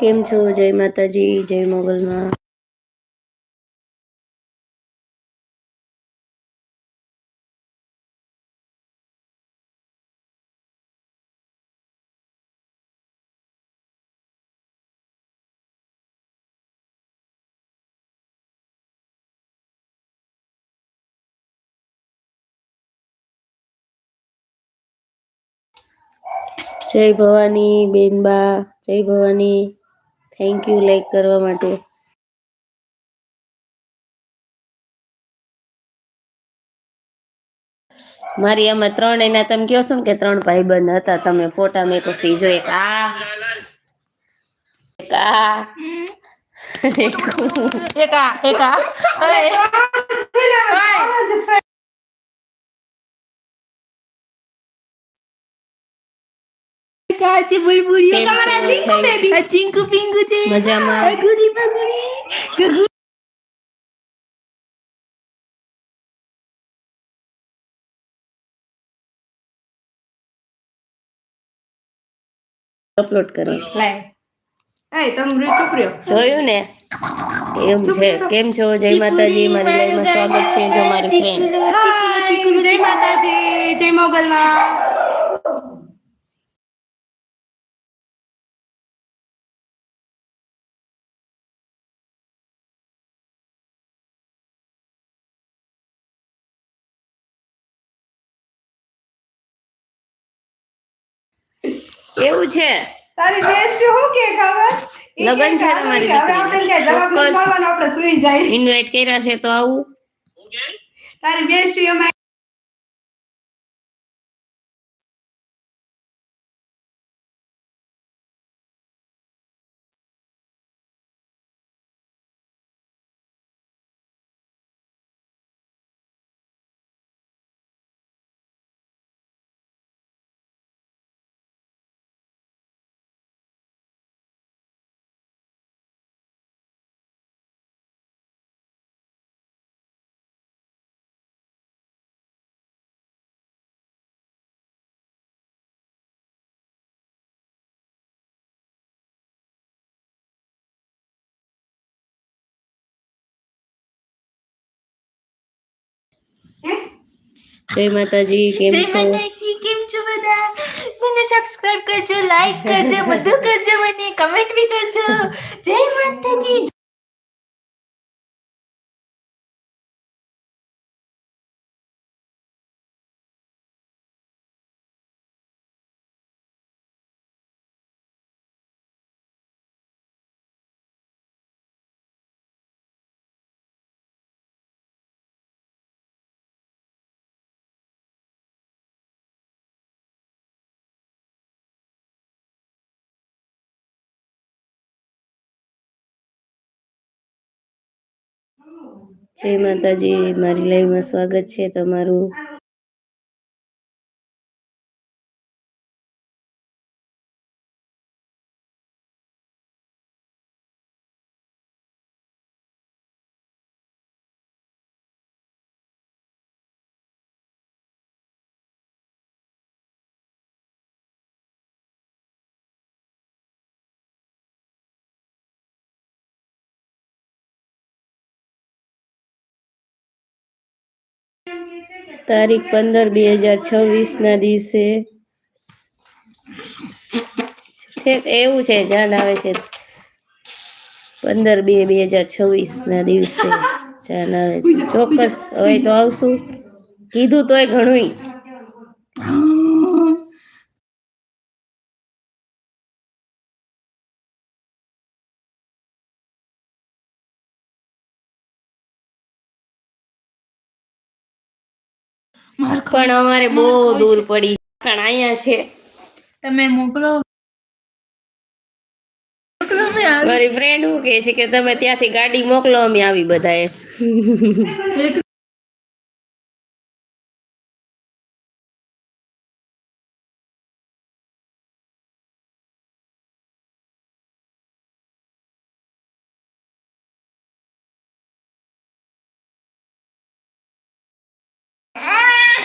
કેમ છો? જય માતાજી જય મોગલમાં. જય ભવાની બેનબા જય ભવાની. થેન્ક યુ લાઈક કરવા માટે મારી આમાં ત્રણ એના તમે કહો છો ને કે ત્રણ ભાઈબંધ હતા તમે ફોટા મેં પછી એક આ એક આ એક આ એક આ કાચી છો? તમારા ચીંકુ બેબી? આ ચીંકુ પિંકુ છે. મજામાં. ગુડી બગુડી. અપલોડ કરો. લાય. તમે ચૂપ રહ્યો. જોયું ને? એમ છે. કેમ છો? જય માતાજી. મારી લાઈવમાં સ્વાગત છે. જો મારી ફ્રેન્ડ જય માતાજી. જય મોગલમાં. એવું છે? તારી બેસ્ટ હું કે ખબર? લગન છે તમારી હવે આપણે કે જવાબ મળવાનો આપણે સુઈ જાય. ઇન્વાઇટ કર્યા છે તો આવું. તારી બેસ્ટ એમાં જય માતાજી કેમ જય માતાજી કેમ છો બધા? મને સબસ્ક્રાઇબ કરજો લાઈક કરજો બધું કરજો મને કમેન્ટ બી કરજો. જય માતાજી જય માતાજી મારી લાઈવમાં સ્વાગત છે તમારું. તારીખ પંદર બે હજાર છવ્વીસ ના દિવસે એવું છે જાણ આવે છે. પંદર બે બે હજાર છવ્વીસ ના દિવસે જાણ આવે છે. ચોક્કસ, હવે તો આવશું. કીધું તોય ઘણું પણ અમારે બહુ દૂર પડી પણ અહીંયા છે. તમે મોકલો. મારી ફ્રેન્ડ શું કે છે કે તમે ત્યાંથી ગાડી મોકલો અમે આવી બધાએ.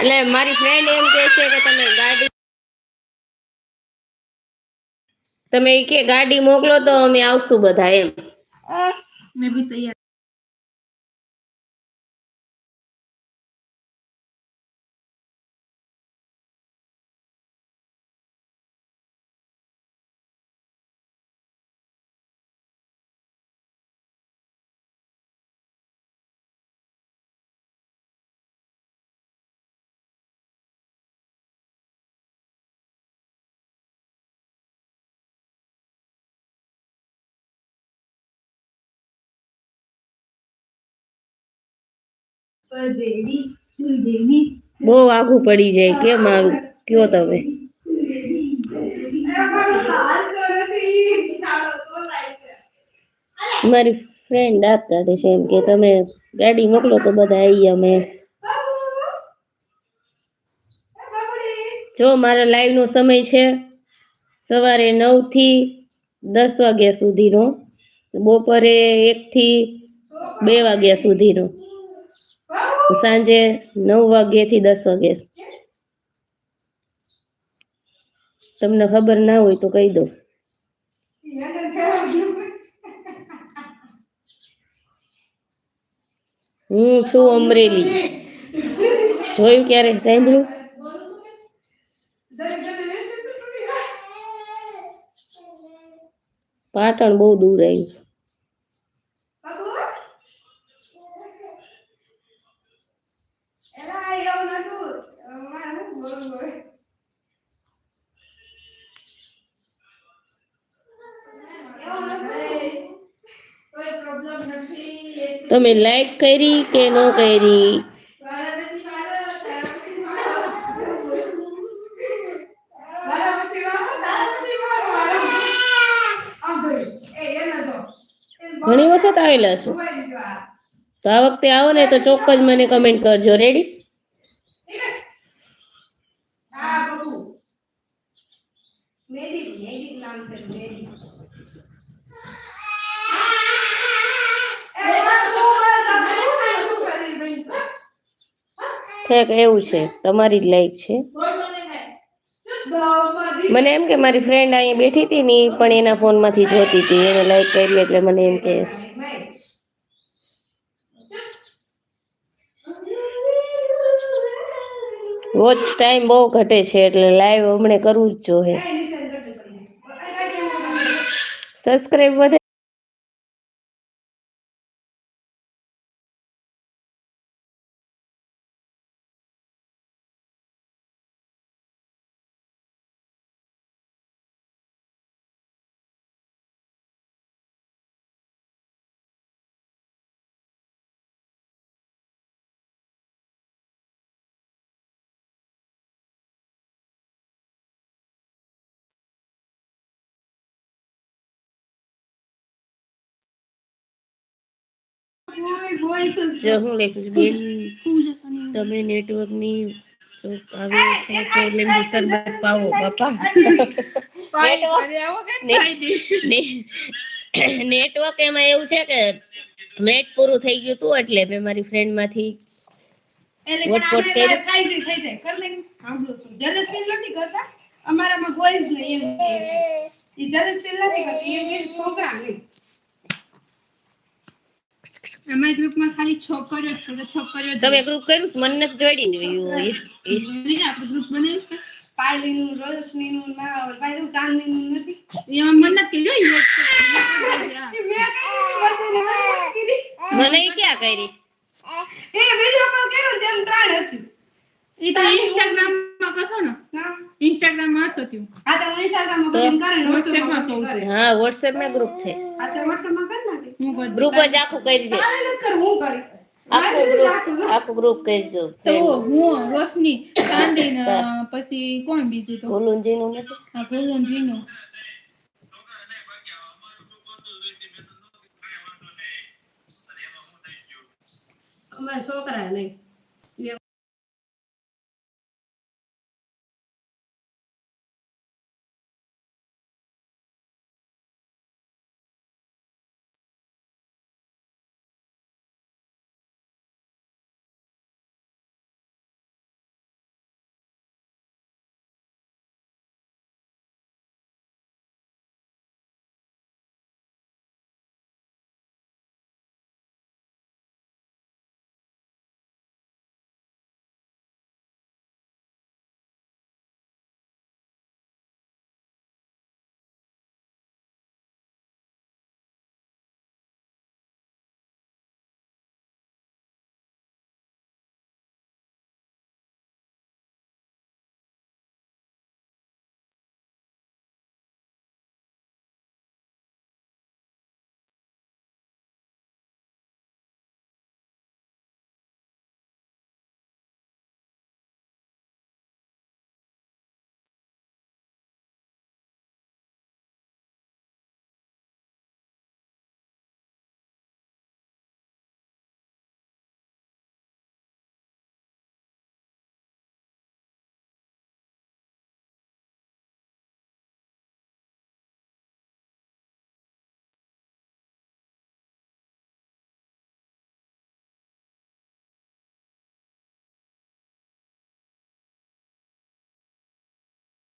એટલે મારી ફ્રેન્ડ એમ કહે છે કે તમે ગાડી તમે કે ગાડી મોકલો તો અમે આવશું બધા એમ. મેં ભી તૈયાર બહુ આઘું પડી જાય. કેમ આવું? કયો તમે? મારી ફ્રેન્ડ આપતા હતી એમ કે તમે ગાડી મોકલો તો બધા આવી અમે. જો, મારા લાઈવ નો સમય છે સવારે નવથી દસ વાગ્યા સુધીનો, બપોરે એક થી બે વાગ્યા સુધીનો. સાંજે નવ વાગ્યા થી દસ વાગ્યા તમને ખબર ના હોય તો કહી દો હું છું અમરેલી. જોયું ક્યારે? સાંભળ્યું? પાટણ બહુ દૂર આવ્યું કોઈ પ્રોબ્લેમ નથી તમે લાઈક કરી કે ન કરી? ઘણી વખત આવેલા છું. તો આ વખતે આવો ને તો ચોક્કસ મને કમેન્ટ કરજો. રેડી હા બબુ મેરી મેરી નામ છે ઠેક એવું છે. તમારી જ લાઈક છે. મને એમ કે મારી ફ્રેન્ડ અહીંયા બેઠી હતી ને પણ એના ફોનમાંથી જોતી હતી. એને લાઈક કરી એટલે મને એમ કે વોચ ટાઈમ બહુ ઘટે છે એટલે લાઈવ હમણે કરવું જ જોઈએ. સબસ્ક્રાઇબ જો. હું લખું છું બેન? તમે નેટવર્કની તો બાપા. નેટવર્ક એમાં એવું છે કે નેટ પૂરું થઈ ગયું હતું એટલે મેં મારી ફ્રેન્ડમાંથી વોટપોટ કર્યું. અમારામાં કોઈ જ નહીં કરતી. છોકરા નહીં અમારી ગ્રુપમાં ખાલી છોકરીઓ છે એટલે છોકરીઓ તમે ગ્રુપ કર્યું? મને નથી જોડી ને બીજા આપણે ગ્રુપ બનાવ્યું છે. પાયલીનું રજનીનું ના પાયલું ચાંદનીનું નથી. એમાં મને નથી મને ક્યાં કરી? એ વિડિયો કોલ કર્યો તેમ ત્રણ હતી. ઈ તો ઇન્સ્ટાગ્રામમાં કશો ને? હા. ઇન્સ્ટાગ્રામમાં હતો ત્યું આ તો હું ઇન્સ્ટાગ્રામમાં કરીને કરે ને વોટ્સએપમાં વોટ્સએપમાં કહું કરે. હા WhatsApp માં ગ્રુપ છે. આ તો વોટ્સએપમાં કરી નાખે હું ગ્રુપ જ આખું કરી દે. તારે નથી કરવું, હું કરી. આખું ગ્રુપ. આખું ગ્રુપ કરજો તો હું રોશની ચાંદી ને. પછી કોણ બીજું તો? ભૂલુંજી નું નથી? આ ભૂલું જીનું. અમારા છોકરા નહીં.